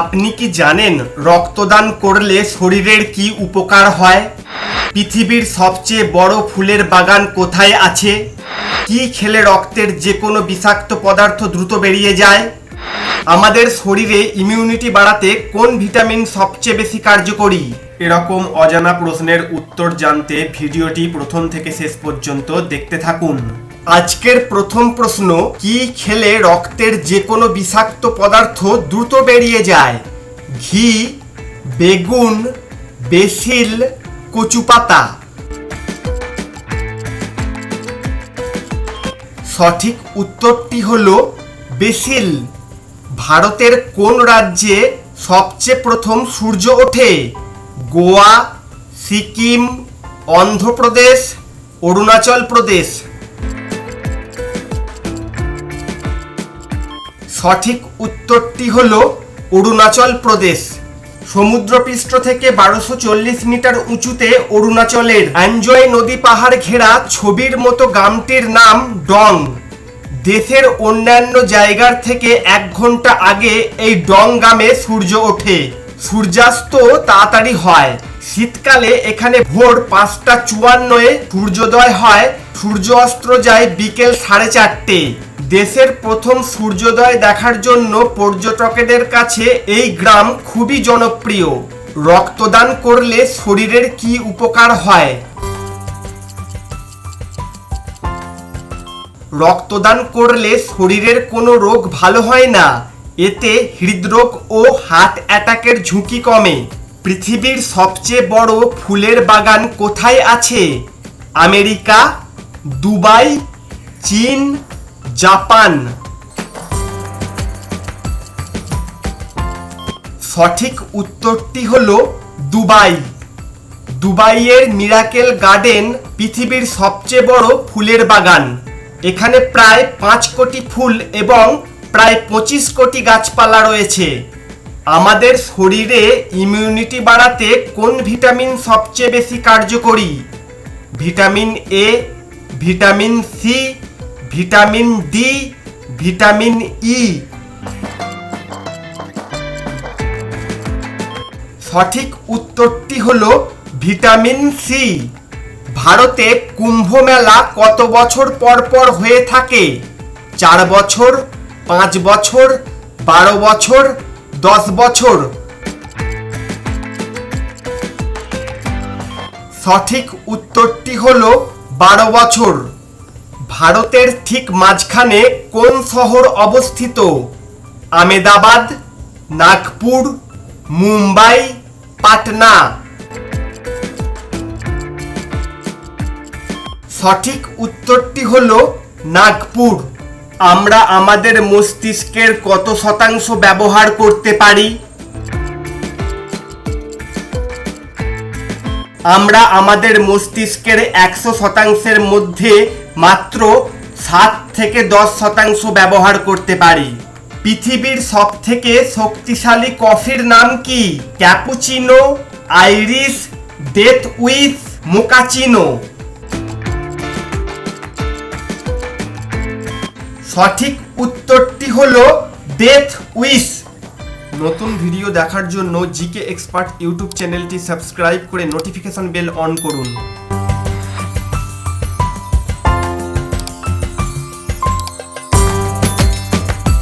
আপনি কি জানেন রক্তদান করলে শরীরের কি উপকার হয়? পৃথিবীর সবচেয়ে বড় ফুলের বাগান কোথায় আছে? কি খেলে রক্তের যে কোনো বিষাক্ত পদার্থ দ্রুত বেরিয়ে যায়? আমাদের শরীরে ইমিউনিটি বাড়াতে কোন ভিটামিন সবচেয়ে বেশি কার্যকরী? এরকম অজানা প্রশ্নের উত্তর জানতে ভিডিওটি প্রথম থেকে শেষ পর্যন্ত দেখতে থাকুন। আজকের প্রথম প্রশ্ন, কি খেলে রক্তের যে কোনো বিষাক্ত পদার্থ দ্রুত বেরিয়ে যায়? ঘি, বেগুন, বেসিল, কচুপাতা। সঠিক উত্তরটি হল বেসিল। ভারতের কোন রাজ্যে সবচেয়ে প্রথম সূর্য ওঠে? গোয়া, সিকিম, অন্ধ্রপ্রদেশ, অরুণাচল প্রদেশ। সঠিক উত্তরটি হল অরুণাচল প্রদেশ। সমুদ্রপৃষ্ঠ থেকে বারোশো চল্লিশ মিটার উঁচুতে অরুণাচলের অ্যাঞ্জয় নদী পাহাড় ঘেরা ছবির মতো গ্রামটির নাম ডং। দেশের অন্যান্য জায়গার থেকে এক ঘণ্টা আগে এই ডং গ্রামে সূর্য ওঠে। সূর্যাস্ত তাড়াতাড়ি হয়। শীতকালে এখানে ভোর পাঁচটা চুয়ান্নয়ে সূর্যোদয় হয়। সূর্য অস্ত্র যায় বিকেল সাড়ে চারটে। দেশের প্রথম সূর্যোদয় দেখার জন্য পর্যটকদের কাছে এই গ্রাম খুবই জনপ্রিয়। রক্তদান করলে শরীরের কি উপকার হয়? রক্তদান করলে শরীরের কোনো রোগ ভালো হয় না। এতে হৃদরোগ ও হার্ট অ্যাটাকের ঝুঁকি কমে। পৃথিবীর সবচেয়ে বড় ফুলের বাগান কোথায় আছে? আমেরিকা, দুবাই, চীন জাপান। সঠিক উত্তরটি হল দুবাই। দুবাইয়ের মিরাকেল গার্ডেন পৃথিবীর সবচেয়ে বড় ফুলের বাগান। এখানে প্রায় পাঁচ কোটি ফুল এবং প্রায় পঁচিশ কোটি গাছপালা রয়েছে। আমাদের শরীরে ইমিউনিটি বাড়াতে কোন ভিটামিন সবচেয়ে বেশি কার্যকরী? Vitamin A vitamin C vitamin D vitamin E সঠিক উত্তরটি হলো ভিটামিন সি ভারতে কুম্ভ মেলা কত বছর পর পর হয়ে থাকে? চার বছর, পাঁচ বছর, বারো বছর, দশ বছর? সঠিক উত্তরটি হলো বারো বছর। ভারতের ঠিক মাঝখানে কোন শহর অবস্থিত? আমেদাবাদ, নাগপুর, মুম্বাই, পাটনা। সঠিক উত্তরটি হল নাগপুর। আমরা আমাদের মস্তিষ্কের কত শতাংশ ব্যবহার করতে পারি? আমরা আমাদের মস্তিষ্কের একশো শতাংশের মধ্যে মাত্র সাত থেকে দশ শতাংশ ব্যবহার করতে পারি। পৃথিবীর সব থেকে শক্তিশালী কফির নাম কি? Cappuccino, Irish, death with mochaccino. সঠিক উত্তরটি হলো ডেথ উইস নতুন ভিডিও দেখার জন্য জিকে এক্সপার্ট ইউটিউব চ্যানেলটি সাবস্ক্রাইব করে নোটিফিকেশন বেল অন করুন।